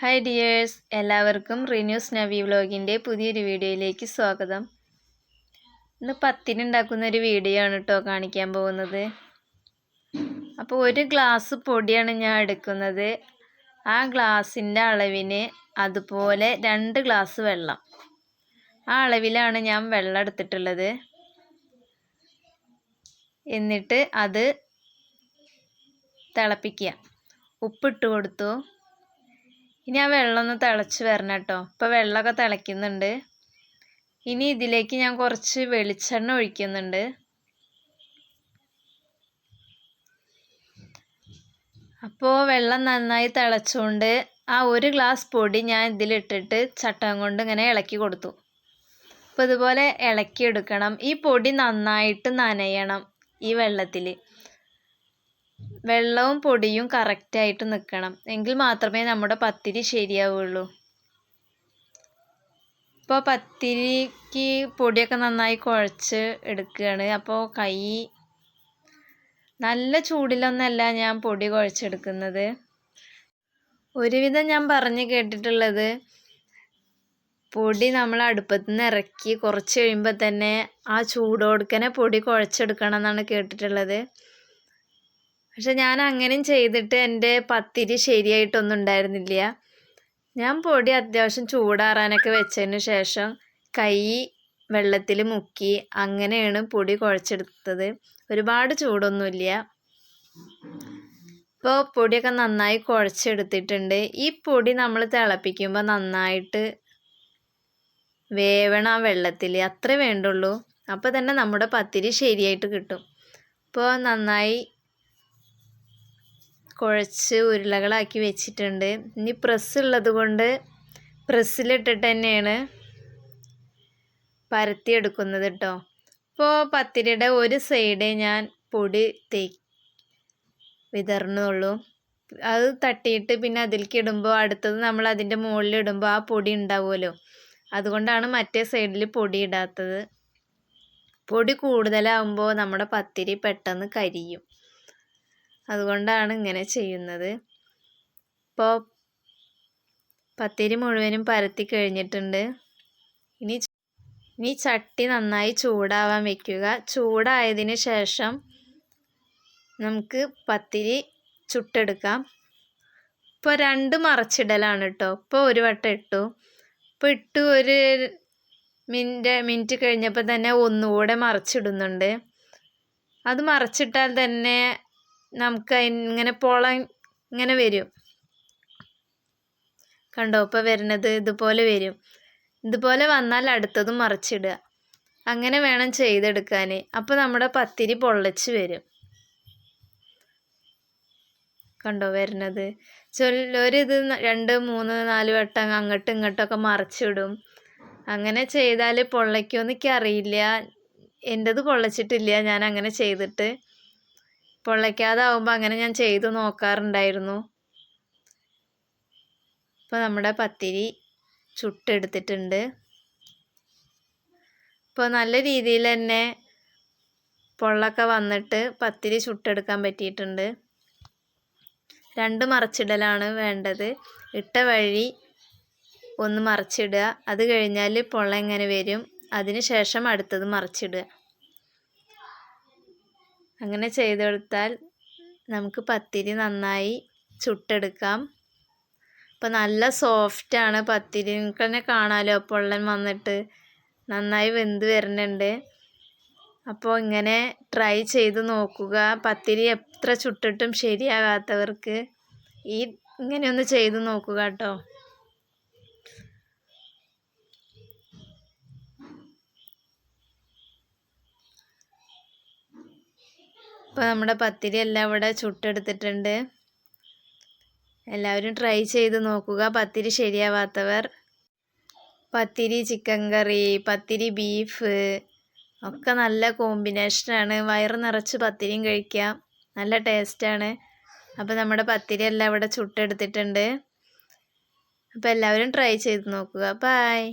Hi dears എല്ലാവർക്കും റിന്യൂസ് നവി വ്ലോഗിന്റെ പുതിയൊരു വീഡിയോയിലേക്ക് സ്വാഗതം. ഇന്ന് പത്തിന് ഉണ്ടാക്കുന്ന ഒരു വീഡിയോ ആണ് കേട്ടോ കാണിക്കാൻ പോകുന്നത്. അപ്പോൾ ഒരു ഗ്ലാസ് പൊടിയാണ് ഞാൻ എടുക്കുന്നത്. ആ ഗ്ലാസിന്റെ അളവിന് അതുപോലെ രണ്ട് ഗ്ലാസ് വെള്ളം. ആ അളവിലാണ് ഞാൻ വെള്ളം എടുത്തിട്ടുള്ളത്. എന്നിട്ട് അത് തിളപ്പിക്കുക. ഉപ്പിട്ട് കൊടുത്തു. ഇനി ആ വെള്ളം ഒന്ന് തിളച്ച് വരണം കേട്ടോ. ഇപ്പോൾ വെള്ളമൊക്കെ തിളയ്ക്കുന്നുണ്ട്. ഇനി ഇതിലേക്ക് ഞാൻ കുറച്ച് വെളിച്ചെണ്ണ ഒഴിക്കുന്നുണ്ട്. അപ്പോൾ വെള്ളം നന്നായി തിളച്ചുകൊണ്ട് ആ ഒരു ഗ്ലാസ് പൊടി ഞാൻ ഇതിലിട്ടിട്ട് ചട്ടം കൊണ്ട് ഇങ്ങനെ ഇളക്കി കൊടുത്തു. അപ്പോൾ ഇതുപോലെ ഇളക്കി എടുക്കണം. ഈ പൊടി നന്നായിട്ട് നനയണം ഈ വെള്ളത്തിൽ വെള്ളവും പൊടിയും കറക്റ്റായിട്ട് നിൽക്കണം എങ്കിൽ മാത്രമേ നമ്മുടെ പത്തിരി ശരിയാവുള്ളൂ. ഇപ്പോൾ പത്തിരിക്ക് പൊടിയൊക്കെ നന്നായി കുഴച്ച് എടുക്കുകയാണ്. അപ്പോൾ കൈ നല്ല ചൂടിലൊന്നല്ല ഞാൻ പൊടി കുഴച്ചെടുക്കുന്നത്. ഒരുവിധം ഞാൻ പറഞ്ഞു കേട്ടിട്ടുള്ളത് പൊടി നമ്മൾ അടുപ്പത്തു നിന്ന് ഇറക്കി കുറച്ച് കഴിയുമ്പോൾ തന്നെ ആ ചൂടോടുക്കനെ പൊടി കുഴച്ചെടുക്കണം എന്നാണ് കേട്ടിട്ടുള്ളത്. പക്ഷെ ഞാൻ അങ്ങനെയും ചെയ്തിട്ട് എന്റെ പത്തിരി ശരിയായിട്ടൊന്നും ഉണ്ടായിരുന്നില്ല ഞാൻ പൊടി അത്യാവശ്യം ചൂടാറാനൊക്കെ വെച്ചതിന് ശേഷം കൈ വെള്ളത്തിൽ മുക്കി അങ്ങനെയാണ് പൊടി കുഴച്ചെടുത്തത്. ഒരുപാട് ചൂടൊന്നുമില്ല. ഇപ്പോൾ പൊടിയൊക്കെ നന്നായി കുഴച്ചെടുത്തിട്ടുണ്ട്. ഈ പൊടി നമ്മൾ തിളപ്പിക്കുമ്പോൾ നന്നായിട്ട് വേവണം ആ വെള്ളത്തിൽ അത്രേ വേണ്ടുള്ളൂ. അപ്പോൾ തന്നെ നമ്മുടെ പത്തിരി ശരിയായിട്ട് കിട്ടും. ഇപ്പോൾ നന്നായി കുഴച്ച് ഉരുളകളാക്കി വെച്ചിട്ടുണ്ട്. ഇനി പ്രസ് ഉള്ളത് കൊണ്ട് പ്രസ്സിലിട്ടിട്ട് തന്നെയാണ് പരത്തിയെടുക്കുന്നത് കേട്ടോ ഇപ്പോൾ പത്തിരിയുടെ ഒരു സൈഡ് ഞാൻ പൊടി തേ വിതർന്നുള്ളൂ. അത് തട്ടിയിട്ട് പിന്നെ അതിലേക്ക് ഇടുമ്പോൾ അടുത്തത് നമ്മൾ അതിന്റെ മുകളിൽ ഇടുമ്പോൾ ആ പൊടി ഉണ്ടാവുമല്ലോ. അതുകൊണ്ടാണ് മറ്റേ സൈഡിൽ പൊടി ഇടാത്തത്. പൊടി കൂടുതലാവുമ്പോൾ നമ്മുടെ പത്തിരി പെട്ടെന്ന് കരിയും. അതുകൊണ്ടാണ് ഇങ്ങനെ ചെയ്യുന്നത്. ഇപ്പോൾ പത്തിരി മുഴുവനും പരത്തി കഴിഞ്ഞിട്ടുണ്ട്. ഇനി ഇനി ചട്ടി നന്നായി ചൂടാവാൻ വെക്കുക. ചൂടായതിന് ശേഷം നമുക്ക് പത്തിരി ചുട്ടെടുക്കാം. ഇപ്പോൾ രണ്ട് മറച്ചിടലാണ് കേട്ടോ ഇപ്പോൾ ഒരു വട്ടം ഇട്ടു. ഇപ്പോൾ ഇട്ടു ഒരു മിനിറ്റ് മിനിറ്റ് കഴിഞ്ഞപ്പോൾ തന്നെ ഒന്നുകൂടെ മറച്ചിടുന്നുണ്ട്. അത് മറച്ചിട്ടാൽ തന്നെ നമുക്ക് ഇങ്ങനെ പോളാൻ ഇങ്ങനെ വരും. കണ്ടോ? ഇപ്പോൾ വരുന്നത് ഇതുപോലെ വരും. ഇതുപോലെ വന്നാൽ അടുത്തതും മറിച്ചിടുക. അങ്ങനെ വേണം ചെയ്തെടുക്കാൻ അപ്പോൾ നമ്മുടെ പത്തിരി പൊള്ളച്ച് വരും. കണ്ടോ? വരുന്നത്. ചിലരിത് രണ്ട് മൂന്ന് നാല് വട്ടം അങ്ങോട്ടും ഇങ്ങോട്ടൊക്കെ മറിച്ചിടും. അങ്ങനെ ചെയ്താൽ പൊള്ളയ്ക്കുമെന്ന് അറിയില്ല എന്റെത് പൊള്ളച്ചിട്ടില്ല. ഞാൻ അങ്ങനെ ചെയ്തിട്ട്. പൊള്ളയ്ക്കാതാവുമ്പോൾ അങ്ങനെ ഞാൻ ചെയ്തു നോക്കാറുണ്ടായിരുന്നു. ഇപ്പോൾ നമ്മുടെ പത്തിരി ചുട്ടെടുത്തിട്ടുണ്ട്. ഇപ്പോൾ നല്ല രീതിയിൽ തന്നെ പൊള്ളൊക്കെ വന്നിട്ട് പത്തിരി ചുട്ടെടുക്കാൻ പറ്റിയിട്ടുണ്ട്. രണ്ട് മറച്ചിടലാണ് വേണ്ടത്. ഇട്ട വഴി ഒന്ന് മറച്ചിടുക. അത് കഴിഞ്ഞാൽ പൊള്ള എങ്ങനെ വരും? അതിന് ശേഷം അടുത്തത് മറച്ചിടുക. അങ്ങനെ ചെയ്തെടുത്താൽ നമുക്ക് പത്തിരി നന്നായി ചുട്ടെടുക്കാം. അപ്പോൾ നല്ല സോഫ്റ്റാണ് പത്തിരി. നിങ്ങൾക്ക് തന്നെ കാണാമല്ലോ പൊള്ളൻ വന്നിട്ട് നന്നായി വെന്ത് വരുന്നുണ്ട് അപ്പോൾ ഇങ്ങനെ ട്രൈ ചെയ്ത് നോക്കുക. പത്തിരി എത്ര ചുട്ടിട്ടും ശരിയാകാത്തവർക്ക് ഈ ഇങ്ങനെയൊന്ന് ചെയ്ത് നോക്കുക കേട്ടോ. ഇപ്പോൾ നമ്മുടെ പത്തിരി എല്ലാം ഇവിടെ ചുട്ടെടുത്തിട്ടുണ്ട്. എല്ലാവരും ട്രൈ ചെയ്ത് നോക്കുക. പത്തിരി ശരിയാവാത്തവർ. പത്തിരി ചിക്കൻ കറി പത്തിരി ബീഫ് ഒക്കെ നല്ല കോമ്പിനേഷനാണ് വയറ് നിറച്ച് പത്തിരിയും കഴിക്കാം. നല്ല ടേസ്റ്റാണ് അപ്പോൾ നമ്മുടെ പത്തിരി എല്ലാം ഇവിടെ ചുട്ടെടുത്തിട്ടുണ്ട്. അപ്പോൾ എല്ലാവരും ട്രൈ ചെയ്ത് നോക്കുക. ബായ്